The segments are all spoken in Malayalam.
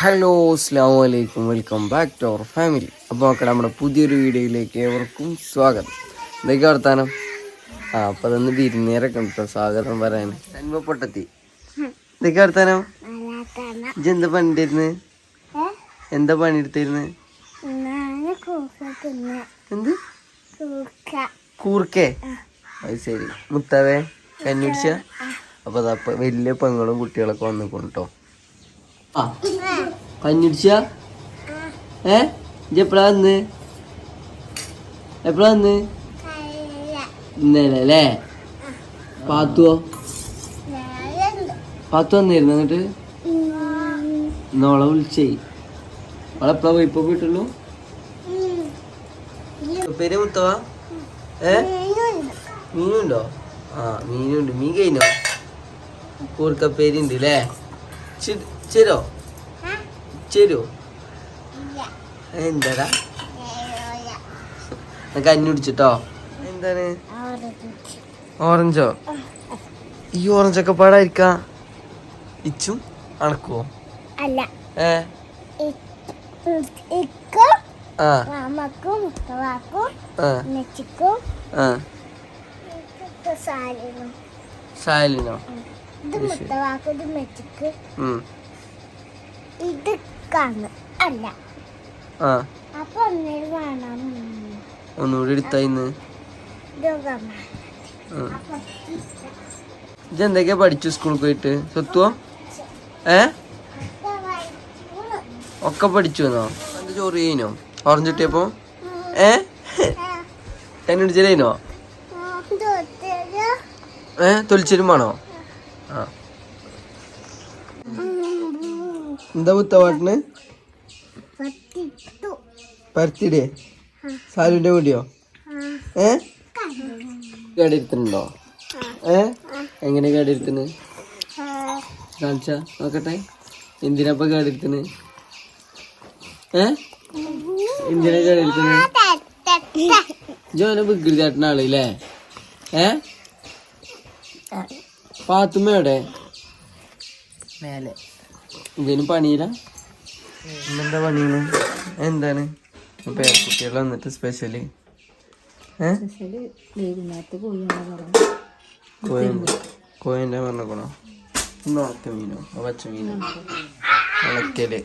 ഹലോ അസ്ലാം വലൈക്കും welcome back to our family അപ്പോൾ മക്കളെ നമ്മുടെ പുതിയൊരു വീഡിയോയിലേക്ക് ഏവർക്കും സ്വാഗതം. എന്തൊക്കെ വർത്താനം? ആ അപ്പോൾ അതൊന്ന് വിരുന്നേരൊക്കെ ഉണ്ട് സ്വാഗതം പറയാൻ. അനുഭവപ്പെട്ടെത്തി പൊട്ടത്തി എന്തൊക്കെ വർത്താനം? ഇജ്ജ് എന്താ പണിയിരുന്ന് എന്താ പണിയെടുത്തിരുന്ന്? എന്ത്? കൂർക്കേ. അത് ശരി. മുത്താവേ കഞ്ഞിടിച്ച അപ്പോൾ അതപ്പം വലിയ പെങ്ങളും കുട്ടികളൊക്കെ വന്നിക്കണം കേട്ടോ ആ. കഞ്ഞുടിച്ച? ഏ? ഇജ്ജ് എപ്പോഴാ വന്ന്? എപ്പോഴാ വന്ന്? ഇന്നലെ അല്ലേ പാത്തുവോ? പാത്തു വന്നിരുന്നു എന്നിട്ട്? ഇന്നോളെ വിളിച്ചേ. അവളെ എപ്പോഴാ പോയി? ഇപ്പൊ പോയിട്ടുള്ളൂ? പേര് മുത്തവാ? ഏ? മീനുണ്ടോ? ആ മീനുണ്ട്. മീൻ കഴിഞ്ഞോ? കൂർക്കപ്പേരി ഉണ്ട് അല്ലേ ചെരോ? ചെരോ എന്താടാ? കഞ്ഞി കുടിച്ചിട്ടോ? എന്താണ്? ഓറഞ്ചോ? ഈ ഓറഞ്ചൊക്കെ പാടായിരിക്കാ? ഇച്ചും അണക്കുവോ? അല്ല. ഏ? മാമക്കും സാലിനും. സായലിനോ ഇത് മുത്തവാക്കും ഇത് മെച്ചിക്ക് ഉം. ഇത് കണ്ണ് അല്ല. ആ. അപ്പൊ വേണം. ഒന്നുകൂടി എടുത്തായിന്ന് ഇത് എന്തൊക്കെയാ പഠിച്ചു സ്കൂളിൽ പോയിട്ട്? സ്വത്തുവോ ഏ? ഒക്കെ പഠിച്ചു എന്നോ എന്ത് ചോറ് ചെയ്യുന്നോ ഓറഞ്ച് കിട്ടിയപ്പോ? ഏ? കണ്ടുപിടിച്ചേനോ ഏ? തൊലിച്ചലും വേണോ? ആ. എന്താ മുത്തവാട്ടിന് പരത്തിടേ സാലുവിന്റെ വീടിയോ ഏ? കേടിരുത്തുന്നുണ്ടോ? ഏ? എങ്ങനെ കേടിരുത്തുന്നു? കാണിച്ച നോക്കട്ടെ. എന്തിനപ്പ കേടിരുത്തുന്നു? ഏ? എന്തിനാ കേടിരുത്തുന്നു? ജോനെ വികൃതി ചേട്ടൻ ആളില്ലേ ഏ? പാത്തുമ്മ എവിടെ? മേലെ. ഇതിന് പണിയില്ല. എന്താ പണിയാണ് എന്താണ്? പേരക്കുട്ടികൾ വന്നിട്ട് സ്പെഷ്യൽ കോയന്റെ പറഞ്ഞോ ഉണക്ക മീനോ. പച്ച മീനോ. ഉണക്കൽ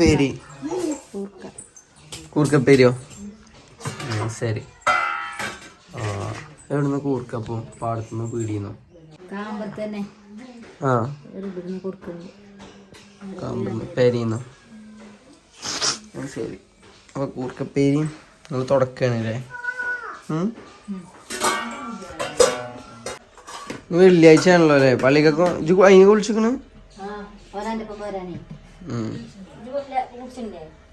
പേരി കൂർക്കപ്പേരിയോ? ശരി. ആ എവിടുന്ന് കൂർക്കപ്പോ പാടത്തുനിന്ന് പീടിയുന്നു? കാമ്പത്തന്നെ. പേരിന്നോ ശരി. അപ്പൊ കൂർക്കപ്പേരി നിങ്ങൾ തുടക്കാണല്ലേ വെള്ളിയാഴ്ച ആണല്ലോ അല്ലേ പള്ളിക്കൊക്കെ അതിനെ കുളിച്ചിക്കണ്?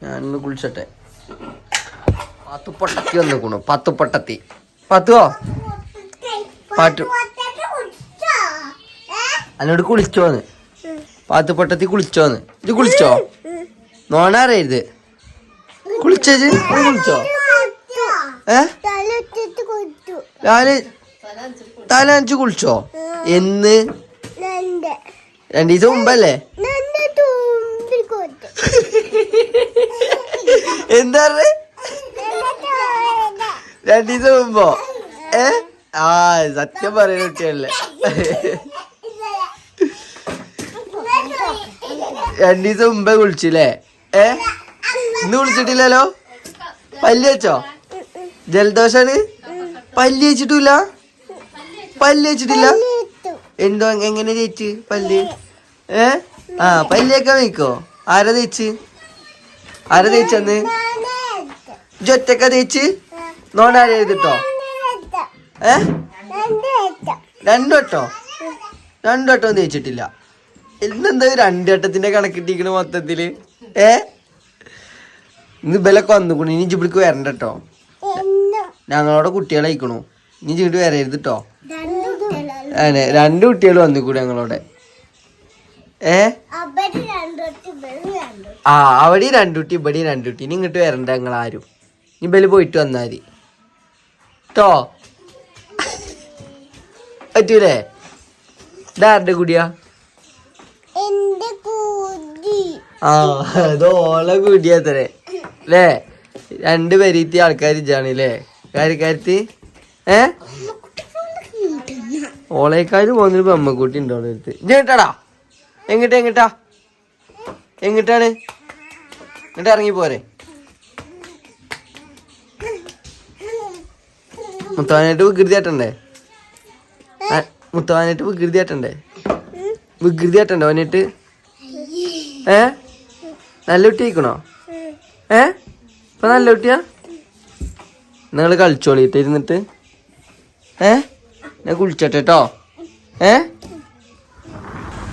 ഞാനൊന്ന് കുളിച്ചട്ടെ. പത്ത് പൊട്ടത്തി വന്നിക്കണു. പത്ത് പൊട്ടത്തി പത്തുവോ പാട്ട് എന്നോട് കുളിച്ചോന്ന്. പാത്തുപൊട്ടത്തി കുളിച്ചോന്ന്. ഇത് കുളിച്ചോ? നോണാറിയത് കുളിച്ചത് കുളിച്ചോ ഏ? തല അഞ്ചു കുളിച്ചോ? എന്ന്? രണ്ട് ദിവസം മുമ്പല്ലേ? എന്താ രണ്ടു ദിവസം മുമ്പോ? ഏ? ആ സത്യം പറയുന്ന കുട്ടിയല്ലേ. രണ്ടു ദിവസം മുമ്പേ കുളിച്ചില്ലേ ഏ? ഇന്ന് വിളിച്ചിട്ടില്ലല്ലോ? പല്ല് വെച്ചോ ജലദോഷാണ്? പല്ല് വെച്ചിട്ടില്ല പല്ല് വെച്ചിട്ടില്ല എന്തോ എങ്ങനെ ചേച്ചി പല്ല്? ഏ? ആ പല്ലേക്കാൻ വെക്കോ ആരാ തേച്ച്? ആരാ തേച്ചന്ന്? ജൊറ്റക്ക തേച്ച്? നോണാര എഴുതിട്ടോ ഏ? രണ്ടു വട്ടോ. രണ്ടു വട്ടം തേച്ചിട്ടില്ല. ഇന്നെന്താ രണ്ടു ഘട്ടത്തിന്റെ കണക്കിട്ടിരിക്കണ മൊത്തത്തിൽ? ഏ? ഇന്ന് ഇബലൊക്കെ വന്നുക്കണു. ഇനി ഇജിബിളിക്ക് വരണ്ട കേട്ടോ ഞങ്ങളോടെ കുട്ടികളെ അയക്കണു. ഇനി ഇങ്ങോട്ട് വരരുത് കേട്ടോ അതെ രണ്ട് കുട്ടികൾ വന്നിക്കൂടെ ഞങ്ങളോടെ. ഏ? ആ അവിടെയും രണ്ടു ആ അവിടെ രണ്ടുട്ടി ഇവിടെ രണ്ടുട്ടി ഇനി ഇങ്ങോട്ട് വരണ്ട ഞങ്ങൾ ആരും ഇനി ബൽ പോയിട്ട് വന്നാൽ മതി. കേട്ടോ പറ്റൂലേ? ഇതാരുടെ കൂടിയാ എന്റെ കൂടി ആ അത് ഓളെ കൂട്ടിയാത്തരെ അല്ലേ രണ്ട് പെരീത്തി ആൾക്കാർ ഇജാണ് അല്ലേ കാര്യക്കാരത്തി ഏ? ഓളേക്കാര് പോകുന്നൊരു പെമ്മക്കുട്ടി ഉണ്ടോ അടുത്ത്. ഇത് കേട്ടാടാ എങ്ങിട്ടാ എങ്ങിട്ടാ? എങ്ങിട്ടാണ്? എന്നിട്ട് ഇറങ്ങി പോരെ. മുത്തവാനായിട്ട് വികൃതി ആട്ടണ്ടേ മുത്തവാനായിട്ട് വികൃതി ആട്ടണ്ടേ വികൃതി ആട്ടണ്ടേ അവനായിട്ട് ഏ? നല്ല കുട്ടി ആയിക്കണോ ഏ? ഇപ്പൊ നല്ല കുട്ടിയാ നിങ്ങൾ കളിച്ചോളിട്ട് ഇരുന്നിട്ട്. ഏ? ഞാൻ കുളിച്ചോട്ടെ കേട്ടോ ഏ?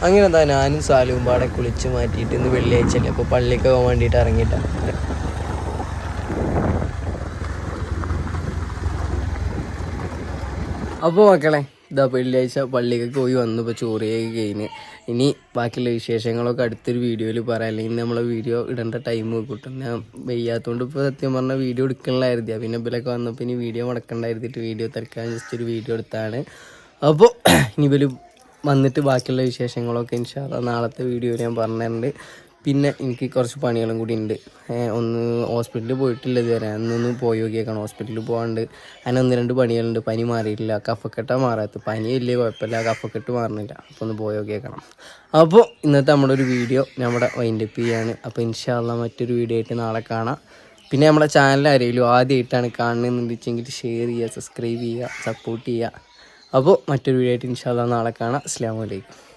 അങ്ങനെ എന്താ ഞാനും സാലുവും പാടെ കുളിച്ച് മാറ്റിയിട്ട് ഇന്ന് വെള്ളിയാഴ്ചയല്ലേ അപ്പൊ പള്ളിക്ക് പോകാൻ വേണ്ടിയിട്ട് ഇറങ്ങിട്ട അപ്പോൾ മക്കളെ ഇതാ വെള്ളിയാഴ്ച പള്ളിക്കൊക്കെ പോയി വന്നു ഇപ്പോൾ ചോറിയൊക്കെ കഴിഞ്ഞ്. ഇനി ബാക്കിയുള്ള വിശേഷങ്ങളൊക്കെ അടുത്തൊരു വീഡിയോയിൽ പറയാം. അല്ലെങ്കിൽ നമ്മളെ വീഡിയോ ഇടേണ്ട ടൈം കിട്ടും. ഞാൻ വയ്യാത്തതുകൊണ്ട് ഇപ്പോൾ സത്യം പറഞ്ഞാൽ വീഡിയോ എടുക്കണമായിരുന്നില്ല പിന്നെ ഇപ്പോഴൊക്കെ വന്നപ്പോൾ ഇനി വീഡിയോ മുടക്കണ്ടായിരുന്നിട്ട് വീഡിയോ തിരക്കാൻ ജസ്റ്റ് ഒരു വീഡിയോ എടുത്താണ്. അപ്പോൾ ഇനി ഇവർ വന്നിട്ട് ബാക്കിയുള്ള വിശേഷങ്ങളൊക്കെ ഇൻഷാല്ല നാളത്തെ വീഡിയോയിൽ ഞാൻ പറഞ്ഞിട്ടുണ്ട്. പിന്നെ എനിക്ക് കുറച്ച് പണികളും കൂടി ഉണ്ട്. ഒന്ന് ഹോസ്പിറ്റലിൽ പോയിട്ടില്ല ഇതുവരെ. അന്നൊന്ന് പോയി നോക്കിയേക്കണം. ഹോസ്പിറ്റലിൽ പോകാണ്ട് അതിന് ഒന്ന് രണ്ട് പണികളുണ്ട്. പനി മാറിയിട്ടില്ല. കഫക്കെട്ടാ മാറാത്ത പനി വലിയ കുഴപ്പമില്ല. കഫക്കെട്ട് മാറുന്നില്ല അപ്പോൾ ഒന്ന് പോയി നോക്കിയേക്കണം. അപ്പോൾ ഇന്നത്തെ നമ്മുടെ ഒരു വീഡിയോ നമ്മുടെ വൈൻഡപ്പ് ചെയ്യാണ്. അപ്പോൾ ഇൻഷാല്ല മറ്റൊരു വീഡിയോ ആയിട്ട് നാളെ കാണാം. പിന്നെ നമ്മുടെ ചാനൽ ആരെങ്കിലും ആദ്യമായിട്ടാണ് കാണുന്നതെന്നുണ്ടെങ്കിൽ ഷെയർ ചെയ്യുക സബ്സ്ക്രൈബ് ചെയ്യുക സപ്പോർട്ട് ചെയ്യുക. അപ്പോൾ മറ്റൊരു വീഡിയോ ആയിട്ട് ഇൻഷാല്ല നാളെ കാണാം. അസ്സാം വലൈക്കും